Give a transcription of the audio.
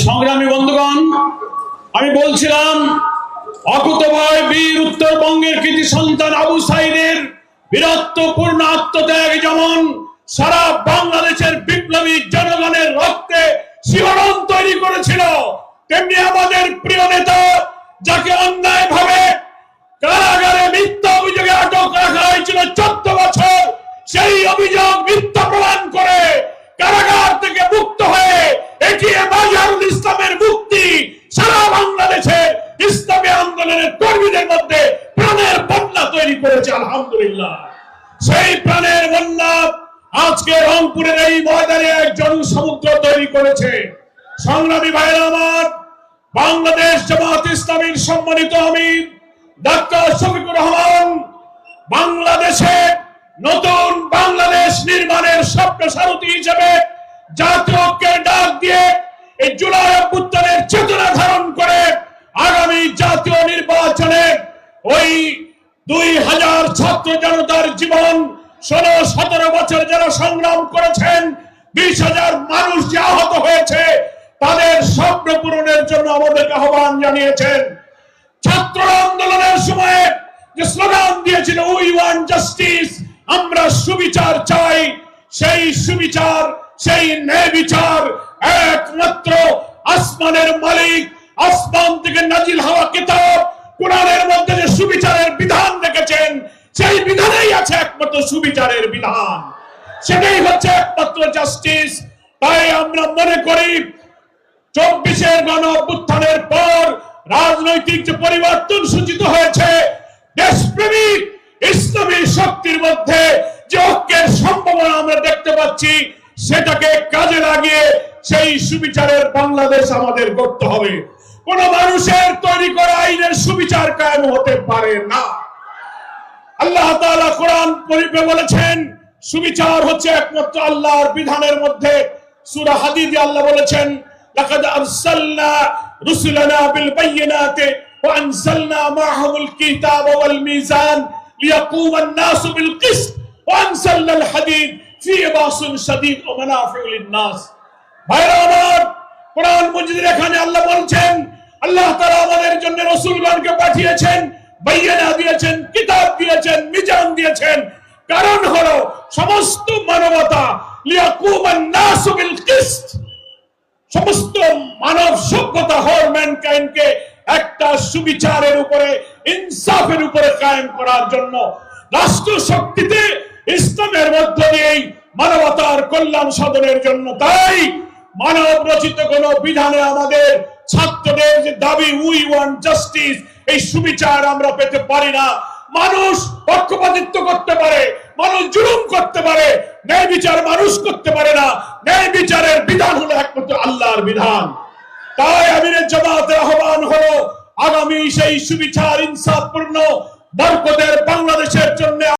সংগ্রামী বন্ধুগণ আমি বলছিলাম অকুতভয় বীর উত্তরবঙ্গের কৃতি সন্তান আবু সাইদের বীরত্বপূর্ণ আত্মত্যাগ যেমন সারা বাংলাদেশের বিপ্লবী জনগণের রক্তে শিহরণ তৈরি করেছিল, তেমনি আমাদের প্রিয় নেতা যাকে অন্যায় ভাবে কারাগারে মিথ্যা অভিযোগে আটক রাখা হয়েছিল চোদ্দ বছর, সেই অভিযোগ মিথ্যা প্রমাণ করে কারাগার থেকে মুক্ত হয়ে এটিএ বাজারুল ইসলামের মুক্তি সারা বাংলাদেশে ইসলামী আন্দোলনের কর্মীদের মধ্যে তৈরি করেছে, আলহামদুলিল্লাহ। সেই প্রাণের বন্যা আজকে রংপুরের এই ময়দানে এক জনসমুদ্র তৈরি করেছে। সংগ্রামী ভাইরা আমার, বাংলাদেশ জামাত ইসলামীর সম্মানিত আমির, ডাক্তার শফিকুর রহমান, বাংলাদেশে নতুন বাংলাদেশ নির্মাণের স্বপ্ন সারথী হিসেবে জাতীয় ঐক্যের ডাক দিয়ে এই জুলাই অভ্যুত্থানের চেতনা ধারণ করে আগামী জাতীয় নির্বাচনে ওই দুই হাজার ছাত্র জনতার জীবন, ষোলো, সতেরো বছর যারা সংগ্রাম করেছেন, বিশ হাজার মানুষ যে আহত হয়েছে, তাদের স্বপ্ন পূরণের জন্য আমাদেরকে আহ্বান জানিয়েছেন। ছাত্র আন্দোলনের সময় যে স্লোগান দিয়েছিল উই ওয়ান জাস্টিস আমরা সুবিচার চাই। সেই সুবিচার, সেই ন্যায় বিচার একমাত্র আসমানের মালিক, আসমান থেকে নাজিল হওয়া কিতাব, কোরআনের মধ্যে যে সুবিচারের বিধান রেখেছেন সেই বিধানেই আছে একমাত্র সুবিচারের বিধান। সেটাই হচ্ছে একমাত্র জাস্টিস তাই আমরা মনে করি, চব্বিশের গণ অভ্যুত্থানের পর রাজনৈতিক যে পরিবর্তন সূচিত হয়েছে, দেশপ্রেমিক ইসলামী শক্তির মধ্যে যে ঐক্যের সম্ভাবনা আমরা দেখতে পাচ্ছি, সেটাকে কাজে লাগিয়ে সেই সুবিচারের বাংলাদেশ আমাদের করতে হবে। কোন মানুষের তৈরি করা আইনের সুবিচার কায়েম হতে পারে না। আল্লাহ তাআলা কোরআন শরীফে বলেছেন, সুবিচার হচ্ছে একমাত্র আল্লাহর বিধানের মধ্যে। সূরা হাদিদে আল্লাহ বলেছেন, লাকাদ আরসালনা রুসুলানা বিল বাইয়িনাতি ওয়া কিতাব ওয়াল আন-নাস বিল কিসত ওয়া আল ফি শাদীদ ওয়া নাস। ভাইরা আমার, কোরআন এখানে আল্লাহ বলছেন, আল্লাহ তাআলা আমাদের জন্য রাসূলগণকে পাঠিয়েছেন বাইয়ানা দিয়েছেন, কিতাব দিয়েছেন, মিজান দিয়েছেন। কারণ হলো সমস্ত মানবতা সমস্ত মানব সভ্যতা হর ম্যানকাইন্ডকে একটা সুবিচারের উপরে, ইনসাফের উপরে কায়েম করার জন্য। রাষ্ট্র শক্তিতে ইসলামের মধ্য দিয়েই মানবতার কল্যাণ সাধনের জন্য। তাই মানব রচিত কোন বিধানে আমাদের ছাত্রদের দাবি উই ওয়ান্ট জাস্টিস এই সুবিচার আমরা পেতে পারি না। মানুষ পক্ষপাতিত্ব করতে পারে, মানুষ জুলুম করতে পারে, ন্যায় বিচার মানুষ করতে পারে না। ন্যায় বিচারের বিধান হলো একমাত্র আল্লাহর বিধান। তাই আমিরের জামাতের আহ্বান হলো, আগামী সেই সুবিচার ইনসাফপূর্ণ বরকতের বাংলাদেশের জন্য